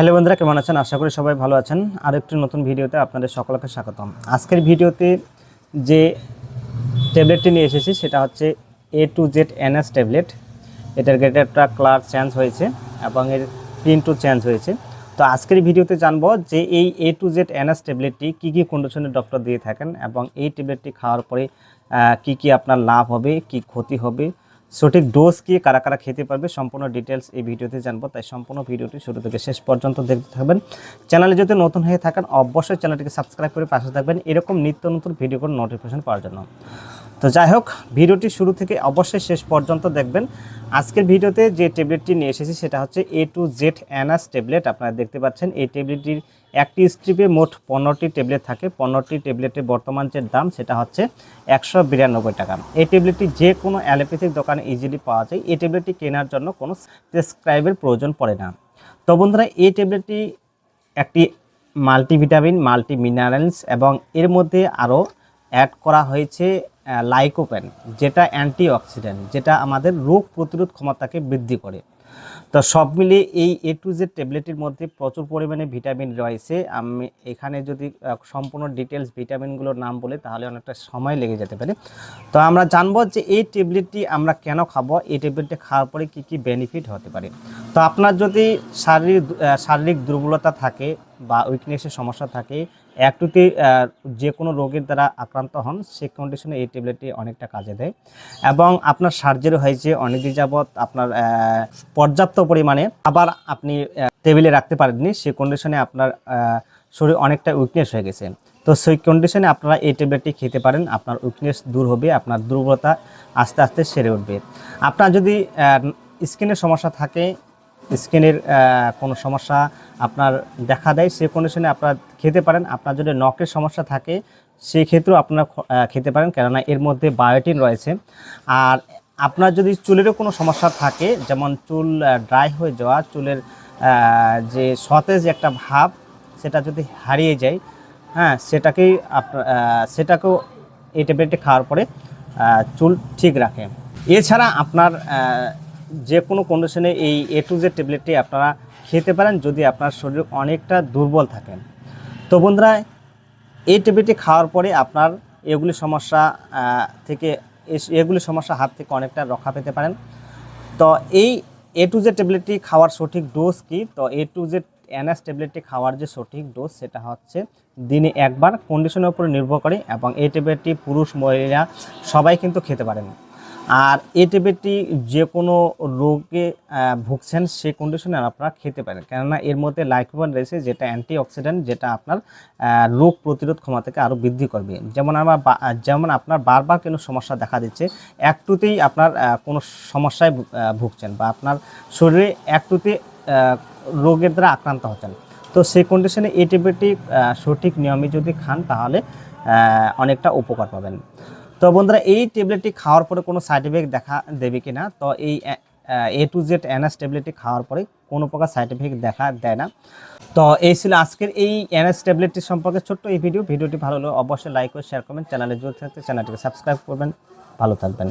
Hello বন্ধুরা, কেমন আছেন? আশা করি সবাই ভালো আছেন। আর একটি নতুন ভিডিওতে আপনাদের সকলকে স্বাগতম। আজকের ভিডিওতে যে ট্যাবলেটটি নিয়ে এসেছি, সেটা হচ্ছে A to Z NS tablet. এটার গ্রেটারটা কালার চেঞ্জ হয়েছে এবং এর প্রিন্টও চেঞ্জ হয়েছে। তো আজকের ভিডিওতে জানব যে এই এ টু জেড এনএস ট্যাবলেটটি কী কী কন্ডিশনে ডক্টর দিয়ে থাকেন এবং এই ট্যাবলেটটি খাওয়ার পরে কি কি আপনার লাভ হবে, কি ক্ষতি হবে সঠিক ডোজ কি, কারা কারা খেতে পারবে, সম্পূর্ণ ডিটেলস এই ভিডিওতে জানব। তাই সম্পূর্ণ ভিডিওটি শুরু থেকে শেষ পর্যন্ত দেখতে থাকবেন। চ্যানেলে যদি নতুন হয়ে থাকেন, অবশ্যই চ্যানেলটিকে সাবস্ক্রাইব করে পাশে থাকবেন। এরকম নিত্য নতুন ভিডিও করে নোটিফিকেশন পাওয়ার জন্য। তো যাই হোক, ভিডিওটি শুরু থেকে অবশ্যই শেষ পর্যন্ত দেখবেন। আজকের ভিডিওতে যে ট্যাবলেটটি নিয়ে এসেছি, সেটা হচ্ছে A to Z Anas tablet আপনারা দেখতে পাচ্ছেন, এই ট্যাবলেটটির একটি স্ট্রিপে মোট পনেরোটি ট্যাবলেট থাকে। পনেরোটি ট্যাবলেটের বর্তমান যে দাম, সেটা হচ্ছে একশো বিরানব্বই টাকা। এই ট্যাবলেটটি যে কোনো অ্যালোপ্যাথিক দোকানে ইজিলি পাওয়া যায়। এই ট্যাবলেটটি কেনার জন্য কোনো প্রেসক্রাইবের প্রয়োজন পড়ে না। তো বন্ধুরা, এই ট্যাবলেটটি একটি মাল্টিভিটামিন মাল্টি মিনারেলস এবং এর মধ্যে আরও অ্যাড করা হয়েছে লাইকোপেন যেটা অ্যান্টিঅক্সিডেন্ট যেটা আমাদের রোগ প্রতিরোধ ক্ষমতাকে বৃদ্ধি করে। তো সব মিলিয়ে এই এ টু জেড ট্যাবলেটের মধ্যে প্রচুর পরিমাণে ভিটামিন রয়েছে। আমি এখানে যদি সম্পূর্ণ ডিটেলস ভিটামিনগুলোর নাম বলি, তাহলে অনেকটা সময় লেগে যেতে পারে। তো আমরা জানব যে এই ট্যাবলেটটি আমরা কেন খাব, এই ট্যাবলেটটি খাওয়ার পরে কী কী বেনিফিট হতে পারে। তো আপনার যদি শারীরিক শারীরিক দুর্বলতা থাকে বা উইকনেসের সমস্যা থাকে একটুতে যে কোনো রোগের দ্বারা আক্রান্ত হন, সে কন্ডিশনে এই ট্যাবলেটটি অনেকটা কাজে দেয়। এবং আপনার সার্জারি হয়েছে অনেকদিন যাবৎ, আপনার পর্যাপ্ত পরিমাণে আবার আপনি টেবিলে রাখতে পারেননি, সে কন্ডিশনে আপনার শরীর অনেকটা উইকনেস হয়ে গেছে। তো সেই কন্ডিশনে আপনারা এই ট্যাবলেটটি খেতে পারেন, আপনার উইকনেস দূর হবে, আপনার দুর্বলতা আস্তে আস্তে সেরে উঠবে। আপনার যদি স্কিনের সমস্যা থাকে স্কিনের কোনো সমস্যা আপনার দেখা দেয় সেই কন্ডিশনে আপনার খেতে পারেন। আপনার যদি নখের সমস্যা থাকে সেই ক্ষেত্রেও আপনারা খেতে পারেন। কেননা এর মধ্যে বায়োটিন রয়েছে। আর আপনার যদি চুলেরও কোনো সমস্যা থাকে, যেমন চুল ড্রাই হয়ে যাওয়া, চুলের যে সতেজ একটা ভাব, সেটা যদি হারিয়ে যায় হ্যাঁ সেটাকেই আপনার সেটাকেও এই ট্যাবলেটটি খাওয়ার পরে চুল ঠিক রাখে। এছাড়া আপনার যে কোনো কন্ডিশনে এই এ টু জেড ট্যাবলেটটি আপনারা খেতে পারেন যদি আপনার শরীর অনেকটা দুর্বল থাকেন তো বন্ধুরা, এই ট্যাবলেটটি খাওয়ার পরে আপনার এগুলি সমস্যা থেকে এগুলি সমস্যা হাত থেকে অনেকটা রক্ষা পেতে পারেন। তো এই এ টু জেড ট্যাবলেটটি খাওয়ার সঠিক ডোজ কি? তো এ টু জেড এনএস ট্যাবলেটটি খাওয়ার যে সঠিক ডোজ সেটা হচ্ছে দিনে একবার কন্ডিশনের উপরে নির্ভর করে এবং এই ট্যাবলেটটি পুরুষ, মহিলা সবাই কিন্তু খেতে পারেন। আর এই ট্যাবলেটটি যে কোনো রোগে ভুগছেন সেই কন্ডিশনে আপনারা খেতে পারেন। কেননা এর মধ্যে লাইকোপেন রয়েছে, যেটা অ্যান্টিঅক্সিডেন্ট যেটা আপনার রোগ প্রতিরোধ ক্ষমতাকে আরও বৃদ্ধি করবে। যেমন আমার যেমন আপনার বারবার কোনো সমস্যা দেখা দিচ্ছে, একটুতেই আপনার কোনো সমস্যায় ভুগছেন বা আপনার শরীরে একটুতে রোগের দ্বারা আক্রান্ত হচ্ছেন। তো সেই কন্ডিশনে এই ট্যাবলেটটি সঠিক নিয়মে যদি খান তাহলে অনেকটা উপকার পাবেন। তো বন্ধুরা, এই ট্যাবলেটটি খাওয়ার পরে কোনো সাইড এফেক্ট দেখা দেবে কি না তো এই, এ টু জেড এনএস ট্যাবলেটটি খাওয়ার পরে কোনো প্রকার সাইড এফেক্ট দেখা দেয় না। তো এই ছিল আজকের এই এনএস ট্যাবলেটটি সম্পর্কে ছোট্ট এই ভিডিও ভিডিওটি ভালো হলে অবশ্যই লাইক ও শেয়ার করবেন চ্যানেলে জোর থাকতে চ্যানেলটিকে সাবস্ক্রাইব করবেন। ভালো থাকবেন।